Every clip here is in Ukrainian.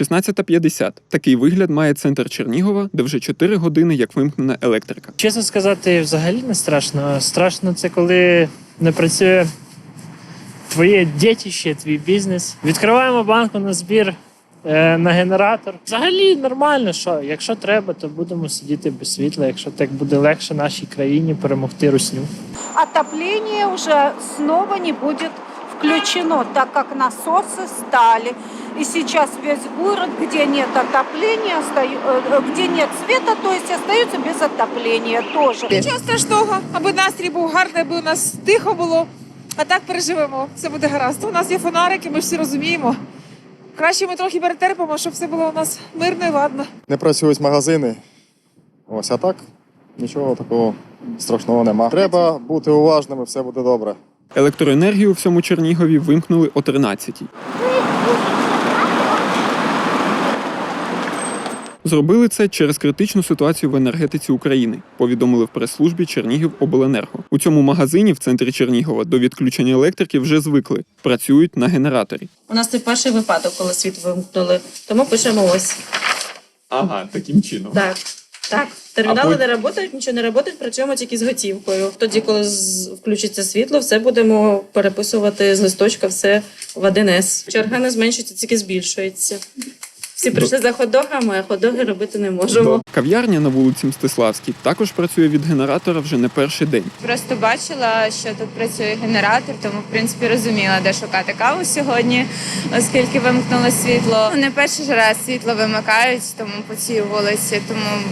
16.50. Такий вигляд має центр Чернігова, де вже 4 години як вимкнена електрика. Чесно сказати, взагалі не страшно. Страшно це коли не працює твоє дітище, твій бізнес. Відкриваємо банку на збір е, на генератор. Взагалі нормально, що якщо треба, то будемо сидіти без світла, якщо так буде легше нашій країні перемогти русню. отопление уже снова не будет включено, так как насосы стали. И сейчас весь город, где нет отопления, э, где нет света, то есть остается без отопления тоже. Нічого страшного, аби настрій був гарний, аби у нас тихо було. А так переживемо. Все буде гаразд. У нас є фонарики, ми ж всі розуміємо. Краще ми трохи перетерпимо, щоб все було у нас мирно і ладно. не працюють магазини. Ось а так нічого такого страшного нема. Треба бути уважними, все буде добре. Електроенергію у всьому Чернігові вимкнули о 13-й. Зробили це через критичну ситуацію в енергетиці України, повідомили в прес-службі Чернігівобленерго. У цьому магазині в центрі Чернігова до відключення електрики вже звикли. Працюють на генераторі. У нас це перший випадок, коли світ вимкнули. Тому пишемо ось. Ага, таким чином. Так. Так. Термінали А не працюють, нічого не працюють, працюємо тільки з готівкою. Тоді, коли з- включиться світло, все будемо переписувати з листочка все в 1С. Черга не зменшується, тільки збільшується. Всі прийшли за ходогами, а ходоги робити не можемо. Кав'ярня на вулиці Мстиславській також працює від генератора вже не перший день. Просто бачила, що тут працює генератор, тому в принципі розуміла, де шукати каву сьогодні, оскільки вимкнуло світло. Не перший раз світло вимикають, тому по цій вулиці. Тому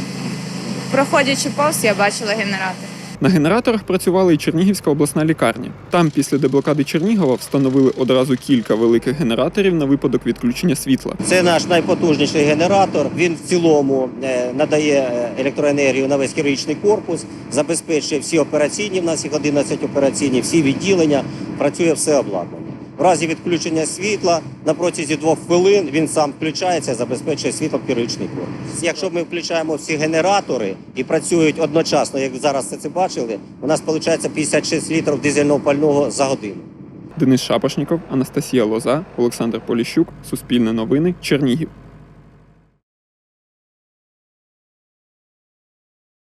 проходячи повз, я бачила генератор. На генераторах працювала і Чернігівська обласна лікарня. Там після деблокади Чернігова встановили одразу кілька великих генераторів на випадок відключення світла. Це наш найпотужніший генератор. Він в цілому е, надає е, електроенергію на весь хірургічний корпус, забезпечує всі операційні. В нас їх 11 операційні, всі відділення. Працює все обладнання. В разі відключення світла на протязі двох хвилин він сам включається, забезпечує світло хірургічний корпус. Якщо ми включаємо всі генератори і працюють одночасно, як зараз це бачили, у нас виходить 56 літрів дизельного пального за годину. Денис Шапошніков, Анастасія Лоза, Олександр Поліщук, Суспільне новини, Чернігів.